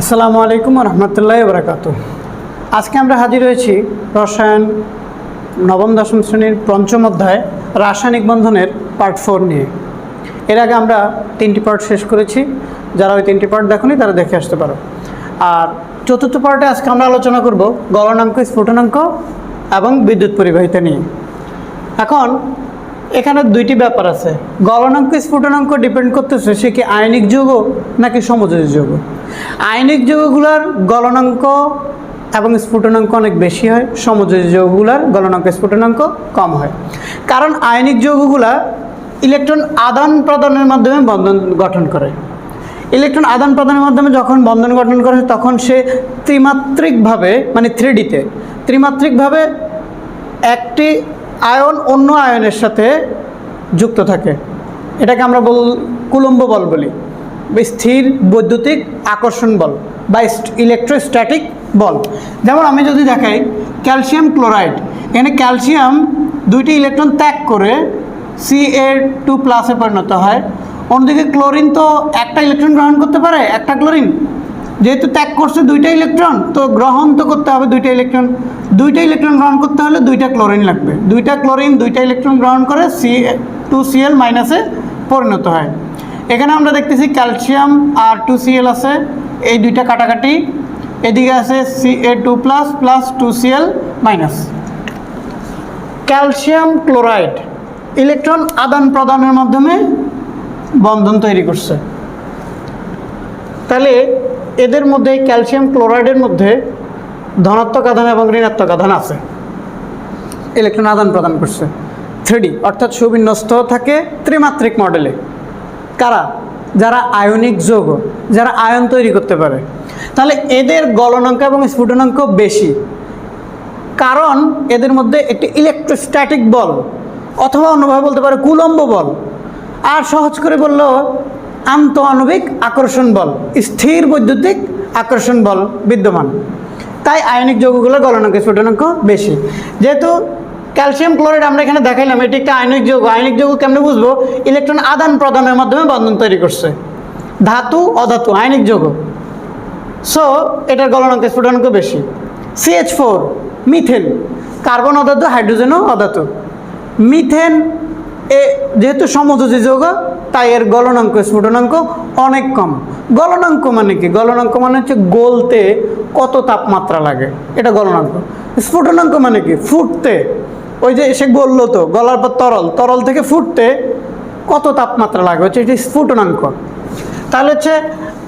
আসসালামু আলাইকুম রহমতুল্লাহ বরাকাত আজকে আমরা হাজির হয়েছি রসায়ন নবম, দশম শ্রেণির পঞ্চম অধ্যায় রাসায়নিক বন্ধনের পার্ট ফোর নিয়ে। এর আগে আমরা তিনটি পার্ট শেষ করেছি। যারা ওই তিনটি পার্ট দেখনি, তারা দেখে আসতে পারো। আর চতুর্থ পার্টে আজকে আমরা আলোচনা করব গলনাঙ্ক, স্ফুটনাঙ্ক এবং বিদ্যুৎ পরিবাহিতা নিয়ে। এখন এখানে দুইটি ব্যাপার আছে। গলনাঙ্ক, স্ফুটনাঙ্ক ডিপেন্ড করতেছে সে কি আয়নিক যৌগ নাকি সমযোজী যৌগ। আয়নিক যৌগগুলোর গলনাঙ্ক এবং স্ফুটনাঙ্ক অনেক বেশি হয়, সমযোজী যৌগগুলোর গলনাঙ্ক, স্ফুটনাঙ্ক কম হয়। কারণ আয়নিক যৌগগুলা ইলেকট্রন আদান প্রদানের মাধ্যমে বন্ধন গঠন করে। ইলেকট্রন আদান প্রদানের মাধ্যমে যখন বন্ধন গঠন করে, তখন সে ত্রিমাত্রিকভাবে মানে থ্রিডিতে, ত্রিমাত্রিকভাবে একটি আয়ন অন্য আয়নের সাথে যুক্ত থাকে। এটাকে আমরা বল, কুলম্ব বল বলি। স্থির বৈদ্যুতিক আকর্ষণ বল বা ইলেকট্রোস্ট্যাটিক বল। যেমন আমি যদি দেখাই ক্যালসিয়াম ক্লোরাইড এখানে ক্যালসিয়াম দুইটি ইলেকট্রন ত্যাগ করে সি এ টু প্লাসে পরিণত হয়। অন্যদিকে ক্লোরিন তো একটা ইলেকট্রন গ্রহণ করতে পারে, একটা ক্লোরিন যেহেতু ত্যাগ করছে দুইটা ইলেকট্রন তো গ্রহণ তো করতে হবে দুইটা ইলেকট্রন দুইটা ইলেকট্রন গ্রহণ করতে হলে দুইটা ক্লোরিন লাগবে। দুইটা ক্লোরিন দুইটা ইলেকট্রন গ্রহণ করে সি টু সিএল মাইনাসে পরিণত হয়। এখানে আমরা দেখতেছি ক্যালসিয়াম আর টু সিএল আছে, এই দুইটা কাটাকাটি। এদিকে আছে C A two plus plus two CL minus calcium chloride electron আদান প্রদানের মাধ্যমে বন্ধন তৈরি করছে। তাহলে এদের মধ্যে ক্যালসিয়াম ক্লোরাইডের মধ্যে ধনাত্মক আধান এবং ঋণাত্মক আধান আছে। ইলেকট্রন আদান প্রদান করছে। থ্রিডি অর্থাৎ সুবিন্যস্ত থাকে ত্রিমাত্রিক মডেলে কারা? যারা আয়নিক যৌগ, যারা আয়ন তৈরি করতে পারে। তাহলে এদের গলনাঙ্ক এবং স্ফুটনাঙ্ক বেশি। কারণ এদের মধ্যে একটি ইলেকট্রোস্ট্যাটিক বল, অথবা অন্যভাবে বলতে পারে কুলম্ব বল, আর সহজ করে বলল আন্ত আণবিক আকর্ষণ বল, স্থির বৈদ্যুতিক আকর্ষণ বল বিদ্যমান। তাই আয়নিক যৌগগুলোর গলনাঙ্ক, স্ফুটনাঙ্ক বেশি। যেহেতু ক্যালসিয়াম ক্লোরাইড আমরা এখানে দেখাইলাম, এটি একটা আয়নিক যৌগ। আয়নিক যৌগ কেমনে বুঝব? ইলেকট্রন আদান প্রদানের মাধ্যমে বন্ধন তৈরি করছে। ধাতু, অধাতু, আয়নিক যৌগ। সো এটার গলনাঙ্ক, স্ফুটনাঙ্ক বেশি। CH four methane. কার্বন অধাতু, হাইড্রোজেনও অধাতু। মিথেন, এ যেহেতু সমযোজী যৌগ, তাই এর গলনাঙ্ক, স্ফুটনাঙ্ক অনেক কম। গলনাঙ্ক মানে কি? গলনাঙ্ক মানে হচ্ছে গলতে কত তাপমাত্রা লাগে। এটা গলনাঙ্ক। স্ফুটনাঙ্ক মানে কি? ফুটতে। ওই যে এসে বলল তো, গলার পর তরল তরল থেকে ফুটতে কত তাপমাত্রা লাগে হচ্ছে এটি স্ফুটনাঙ্ক। তাহলে হচ্ছে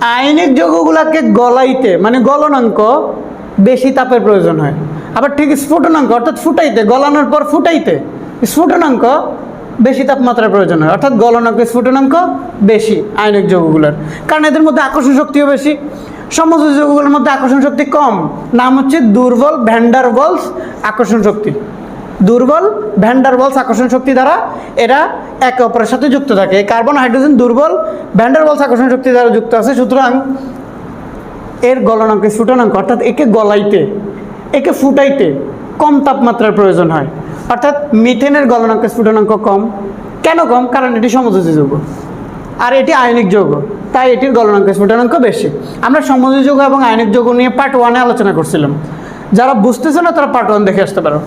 আয়নিক যৌগগুলোকে গলাইতে মানে গলনাঙ্ক বেশি তাপের প্রয়োজন হয়। আবার ঠিক স্ফুটনাঙ্ক, অর্থাৎ ফুটাইতে, গলানোর পর ফুটাইতে স্ফুটনাঙ্ক বেশি তাপমাত্রার প্রয়োজন হয়। অর্থাৎ গলনাঙ্ক, স্ফুটনাঙ্ক বেশি আয়নিক যৌগগুলোর। কারণ এদের মধ্যে আকর্ষণ শক্তিও বেশি। সমস্ত যৌগগুলোর মধ্যে আকর্ষণ শক্তি কম। নাম হচ্ছে দুর্বল ভ্যান্ডার বলস আকর্ষণ শক্তি। দুর্বল ভ্যান্ডার বলস আকর্ষণ শক্তি দ্বারা এরা একে অপরের সাথে যুক্ত থাকে। কার্বন হাইড্রোজেন দুর্বল ভ্যান্ডার বলস আকর্ষণ শক্তি দ্বারা যুক্ত আছে। সুতরাং এর গলনাঙ্ক, স্ফুটনাঙ্ক, অর্থাৎ একে গলাইতে, একে ফুটাইতে কম তাপমাত্রার প্রয়োজন হয়। অর্থাৎ মিথেনের গলনাঙ্ক, স্ফুটনাঙ্ক কম। কেন কম? কারণ এটি সমযোজী যৌগ। আর এটি আয়নিক যৌগ। তাই এটির গলনাঙ্ক, স্ফুটনাঙ্ক বেশি। আমরা সমযোজী যৌগ এবং আয়নিক যৌগ নিয়ে পার্ট ওয়ানে আলোচনা করছিলাম। যারা বুঝতেছে না, তারা পার্ট ওয়ান দেখে আসতে পারো।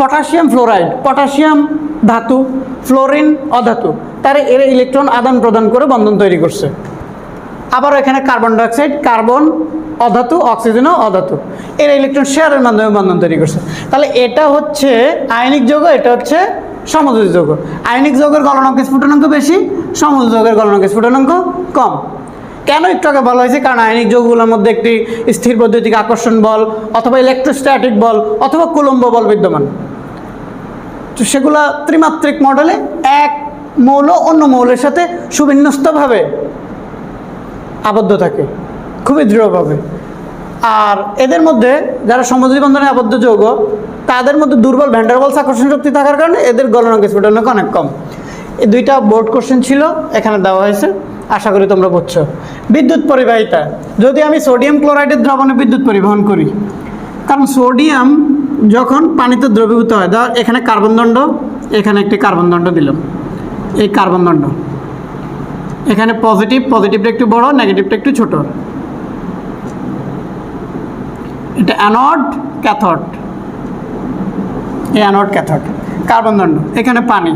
পটাশিয়াম ফ্লোরাইড, পটাশিয়াম ধাতু, ফ্লোরিন অধাতু। তার এর ইলেকট্রন আদান প্রদান করে বন্ধন তৈরি করছে। আবার এখানে কার্বন ডাইঅক্সাইড কার্বন অধাতু অক্সিজেনও অধাতু। এর ইলেকট্রন শেয়ারের মাধ্যমে বন্ধন তৈরি করছে। তাহলে এটা হচ্ছে আয়নিক যৌগ, এটা হচ্ছে সমযোজী যৌগ। আয়নিক যৌগের গলনাঙ্ক স্ফুটনাঙ্ক বেশি, সমযোজী যৌগের গলনাঙ্ক স্ফুটনাঙ্ক কম। কেন একটু আগে বলা হয়েছে? কারণ আয়নিক যৌগগুলোর মধ্যে একটি স্থির বৈদ্যুতিক আকর্ষণ বল অথবা ইলেকট্রোস্ট্যাটিক বল অথবা কুলম্ব বল বিদ্যমান। তো সেগুলা ত্রিমাত্রিক মডেলে এক মৌল অন্য মৌলের সাথে সুবিন্যস্তভাবে আবদ্ধ থাকে, খুবই দৃঢ়ভাবে। আর এদের মধ্যে যারা সমযোজী বন্ধনে আবদ্ধ যৌগ, তাদের মধ্যে দুর্বল ভ্যান্ডারবলস আকর্ষণ শক্তি থাকার কারণে এদের গলনাঙ্ক স্ফুটনাঙ্ক অনেক কম। এই দুইটা বোর্ড কোশ্চেন ছিল, এখানে দেওয়া হয়েছে, আশা করি তোমরা বুঝছ। বিদ্যুৎ পরিবাহিতা, যদি আমি সোডিয়াম ক্লোরাইডের দ্রবণে বিদ্যুৎ পরিবহন করি, কারণ সোডিয়াম যখন পানিতে দ্রবীভূত হয়, ধর এখানে কার্বন দণ্ড, এখানে একটি কার্বন দণ্ড দিলাম। এই কার্বন দণ্ড। এখানে পজিটিভ পজিটিভটা একটু বড় নেগেটিভটা একটু ছোট। এটা অ্যানড ক্যাথড এই অ্যানড ক্যাথড কার্বন দণ্ড। এখানে পানি।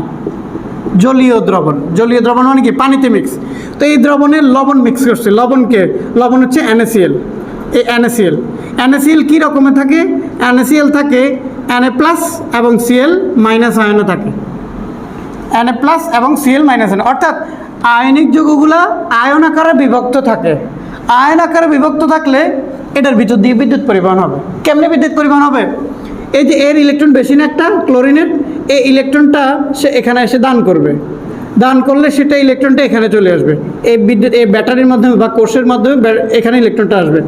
জলীয় দ্রবণ। জলীয় দ্রবণ মানে কি? পানিতে মিক্স তো এই দ্রবণে লবণ মিক্স করছে। লবণকে, লবণ হচ্ছে NaCl এই NaCl NaCl কী রকমের থাকে? NaCl থাকে Na প্লাস এবং Cl মাইনাস আয়নে থাকে। Na প্লাস এবং Cl মাইনাস আয়ন অর্থাৎ আয়নিক যৌগগুলো আয়ন আকারে বিভক্ত থাকে। আয়ন আকারে বিভক্ত থাকলে এটার ভিতর দিয়ে বিদ্যুৎ পরিবহন হবে। কেমনে বিদ্যুৎ পরিবহন হবে? এই যে এর ইলেকট্রন বেশি না একটা ক্লোরিনের এই ইলেকট্রনটা সে এখানে এসে দান করবে। দান করলে সেটা ইলেকট্রনটা এখানে চলে আসবে। এই বিদ্যুৎ, এই ব্যাটারির মাধ্যমে বা কোষের মাধ্যমে এখানে ইলেকট্রনটা আসবে।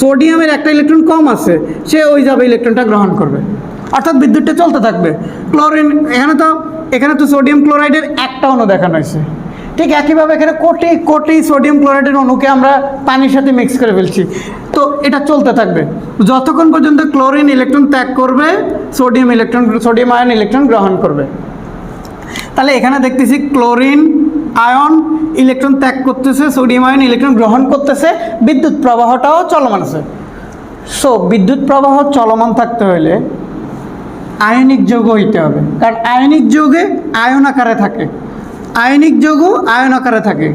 সোডিয়ামের একটা ইলেকট্রন কম আছে, সে ওই যাবে ইলেকট্রনটা গ্রহণ করবে। অর্থাৎ বিদ্যুৎটা চলতে থাকবে। ক্লোরিন, এখানে তো এখানে তো সোডিয়াম ক্লোরাইডের একটা অণু দেখানো হয়েছে। ঠিক একইভাবে এখানে কোটি কোটি সোডিয়াম ক্লোরাইডের অণুকে আমরা পানির সাথে মিক্স করে ফেলছি। তো এটা চলতে থাকবে। যতক্ষণ পর্যন্ত ক্লোরিন ইলেকট্রন ত্যাগ করবে, sodium electron sodium ion electron গ্রহণ করবে। তাহলে এখানে দেখতেছি ক্লোরিন, আয়ন, ইলেকট্রন ত্যাগ করতেছে, সোডিয়াম আয়ন, ইলেকট্রন গ্রহণ করতেছে, বিদ্যুৎ প্রবাহটাও চলমান আছে। সো বিদ্যুৎ প্রবাহ চলমান থাকতে হলে আয়নিক যৌগ হইতে হবে। কারণ আয়নিক যৌগে আয়ন আকারে থাকে। আয়নিক যৌগ আয়ন আকারে থাকে।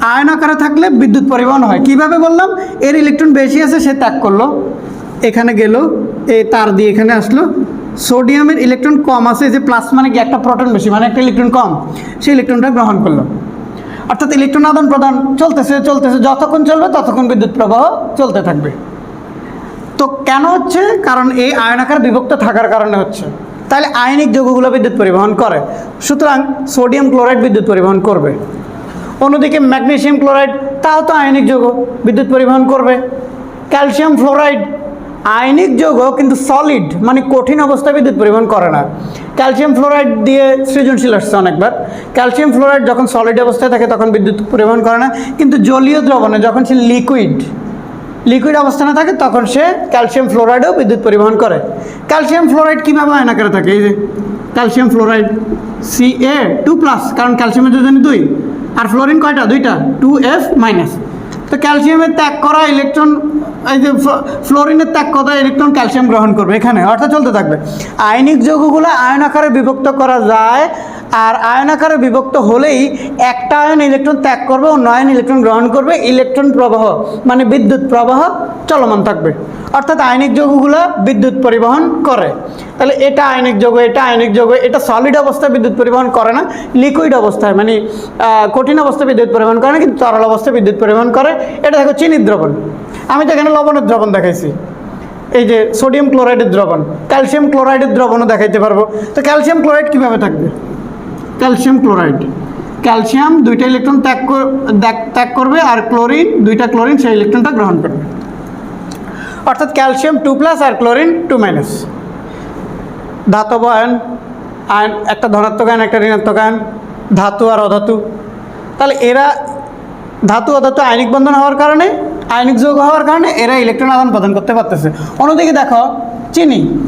আয়ন আকারে থাকলে বিদ্যুৎ পরিবহন হয়। কীভাবে বললাম? এর ইলেকট্রন বেশি আছে, সে ত্যাগ করল। এখানে গেল এই তার দিয়ে এখানে আসলো। সোডিয়ামের ইলেকট্রন কম আছে যে প্লাস মানে কি একটা প্রোটন বেশি মানে একটা ইলেকট্রন কম, সেই ইলেকট্রনটা গ্রহণ করল। অর্থাৎ ইলেকট্রন আদান প্রদান চলতেছে চলতেছে, যতক্ষণ চলবে ততক্ষণ বিদ্যুৎ প্রবাহ চলতে থাকবে। তো কেন হচ্ছে? কারণ এই আয়নাকার বিভক্ত থাকার কারণে হচ্ছে। তাহলে আয়নিক যৌগগুলো বিদ্যুৎ পরিবহন করে, সুতরাং সোডিয়াম ক্লোরাইড বিদ্যুৎ পরিবহন করবে। অন্যদিকে ম্যাগনেসিয়াম ক্লোরাইড, তাও তো আয়নিক যৌগ বিদ্যুৎ পরিবহন করবে। ক্যালসিয়াম ফ্লোরাইড আয়নিক যৌগ কিন্তু সলিড মানে কঠিন অবস্থায় বিদ্যুৎ পরিবহন করে না। ক্যালসিয়াম ফ্লোরাইড দিয়ে সৃজনশীল আসছে অনেকবার। ক্যালসিয়াম ফ্লোরাইড যখন সলিড অবস্থায় থাকে, তখন বিদ্যুৎ পরিবহন করে না। কিন্তু জলীয় দ্রবণে যখন সে লিকুইড লিকুইড অবস্থানে থাকে, তখন সে ক্যালসিয়াম ফ্লোরাইডও বিদ্যুৎ পরিবহন করে। ক্যালসিয়াম ফ্লোরাইড কীভাবে আয়না করে থাকে? এই যে calcium fluoride C A two plus কারণ ক্যালসিয়ামের যোজনী দুই। আর ফ্লোরিন কয়টা? দুইটা? টু এফ মাইনাস তো ক্যালসিয়ামের ত্যাগ করা ইলেকট্রন এই যে ফ্লোরিনের ত্যাগ করা ইলেকট্রন ক্যালসিয়াম গ্রহণ করবে এখানে, অর্থাৎ চলতে থাকবে। আয়নিক যৌগগুলো আয়ন আকারে বিভক্ত করা যায় আর আয়ন আকারে বিভক্ত হলেই একটা আয়ন ইলেকট্রন ত্যাগ করবে, অন্য আয়ন ইলেকট্রন গ্রহণ করবে, ইলেকট্রন প্রবাহ মানে বিদ্যুৎ প্রবাহ চলমান থাকবে। অর্থাৎ আয়নিক যৌগগুলো বিদ্যুৎ পরিবহন করে। তাহলে এটা আয়নিক যৌগ, এটা আয়নিক যৌগ, এটা সলিড অবস্থায় বিদ্যুৎ পরিবহন করে না লিকুইড অবস্থায় মানে কঠিন অবস্থায় বিদ্যুৎ পরিবহন করে না, কিন্তু তরল অবস্থায় বিদ্যুৎ পরিবহন করে। এটা দেখো চিনির দ্রবণ। আমি তো এখানে লবণের দ্রবণ দেখাইছি। এই যে সোডিয়াম ক্লোরাইডের দ্রবণ ক্যালসিয়াম ক্লোরাইডের দ্রবণও দেখাইতে পারব। তো ক্যালসিয়াম ক্লোরাইড কীভাবে থাকবে? Calcium chloride. ক্যালসিয়াম দুইটা ইলেকট্রন ত্যাগ ত্যাগ- করবে আর ক্লোরিন, দুইটা ক্লোরিন সেই ইলেকট্রনটা গ্রহণ করবে। অর্থাৎ ক্যালসিয়াম টু প্লাস আর ক্লোরিন টু মাইনাস। ধাতব আয়ন আয়ন, একটা ধনাত্মক আয়ন, একটা ঋণাত্মক আয়ন, ধাতু আর অধাতু। তাহলে এরা ধাতু, অধাতু আয়নিক বন্ধন হওয়ার কারণে, আয়নিক যৌগ হওয়ার কারণে এরা ইলেকট্রন আদান প্রদান করতে পারতেছে। অন্যদিকে দেখো, চিনি।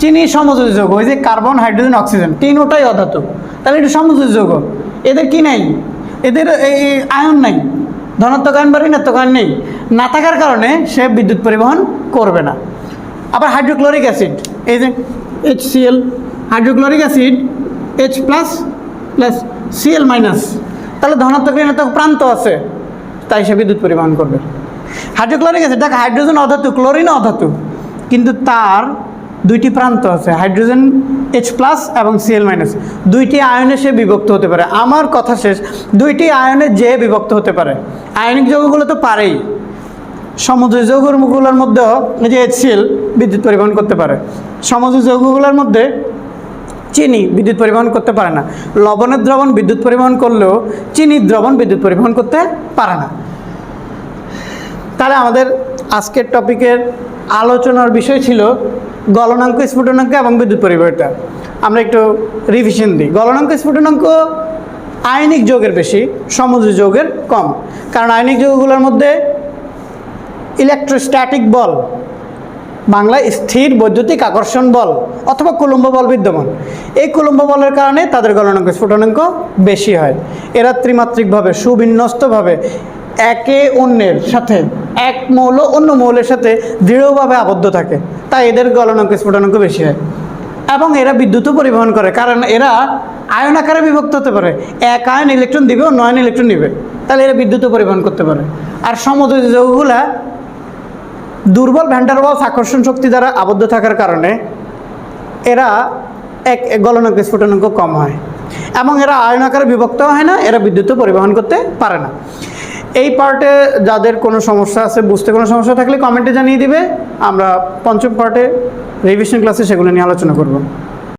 চিনি সমযোজী যৌগ, ওই যে কার্বন হাইড্রোজেন অক্সিজেন তিনোটাই অধাতু। তাহলে এটা সমযোজী যৌগ। এদের কি নাই? এদের এই আয়ন নাই। ধনাত্মক আয়ন বা ঋণাত্মক আয়ন নেই। না থাকার কারণে সে বিদ্যুৎ পরিবহন করবে না। আবার হাইড্রোক্লোরিক অ্যাসিড এই যে H CL hydrochloric acid H plus plus CL minus তাহলে ধনাত্মক ঋণাত্মক প্রান্ত আছে, তাই সে বিদ্যুৎ পরিবহন করবে। হাইড্রোক্লোরিক অ্যাসিড দেখ হাইড্রোজেন অধাতু ক্লোরিন অধাতু। কিন্তু তার দুইটি প্রান্ত আছে, হাইড্রোজেন এইচ প্লাস এবং সিএল মাইনাস দুইটি আয়নে সে বিভক্ত হতে পারে। আমার কথা শেষ, দুইটি আয়নে যে বিভক্ত হতে পারে। আয়নিক যৌগগুলো তো পারেই। সমুদ্রের যৌগগুলোর মধ্যেও যে এইচসিএল বিদ্যুৎ পরিবহন করতে পারে। সমুদ্রের যৌগগুলোর মধ্যে চিনি বিদ্যুৎ পরিবহন করতে পারে না। লবণের দ্রবণ বিদ্যুৎ পরিবহন করলেও চিনির দ্রবণ বিদ্যুৎ পরিবহন করতে পারে না। তাহলে আমাদের আজকের টপিকের আলোচনার বিষয় ছিল গলনাঙ্ক, স্ফুটনাঙ্ক এবং বিদ্যুৎ পরিবারটা আমরা একটু রিভিশন দিই। গলনাঙ্ক, স্ফুটনাঙ্ক আয়নিক যোগের বেশি সমুদ্র যোগের কম। কারণ আয়নিক যৌগগুলোর মধ্যে ইলেকট্রোস্ট্যাটিক বল, বাংলায় স্থির বৈদ্যুতিক আকর্ষণ বল অথবা কুলম্ব বল বিদ্যমান। এই কুলম্ব বলের কারণে তাদের গলনাঙ্ক, স্ফুটনাঙ্ক বেশি হয়। এরা ত্রিমাত্রিকভাবে, সুবিন্যস্তভাবে, একে অন্যের সাথে এক মৌল অন্য মৌলের সাথে দৃঢ়ভাবে আবদ্ধ থাকে। তাই এদের গলনাঙ্ক স্ফুটনাঙ্ক বেশি হয়। এবং এরা বিদ্যুৎও পরিবহন করে, কারণ এরা আয়ন আকারে বিভক্ত হতে পারে। এক আয়ন ইলেকট্রন দিবে, অন্য আয়ন ইলেকট্রন নিবে। তাহলে এরা বিদ্যুৎও পরিবহন করতে পারে। আর সমযোজী যৌগগুলা দুর্বল ভ্যান্ডারওয়ালস আকর্ষণ শক্তি দ্বারা আবদ্ধ থাকার কারণে এরা এক গলনাঙ্ক স্ফুটনাঙ্ক কম হয়। এবং এরা আয়ন আকারে বিভক্ত হয় না, এরা বিদ্যুৎও পরিবহন করতে পারে না। এই পার্টে যাদের কোনো সমস্যা আছে, বুঝতে কোনো সমস্যা থাকলে কমেন্টে জানিয়ে দিবে। আমরা পঞ্চম পার্টে রিভিশন ক্লাসে সেগুলো নিয়ে আলোচনা করব।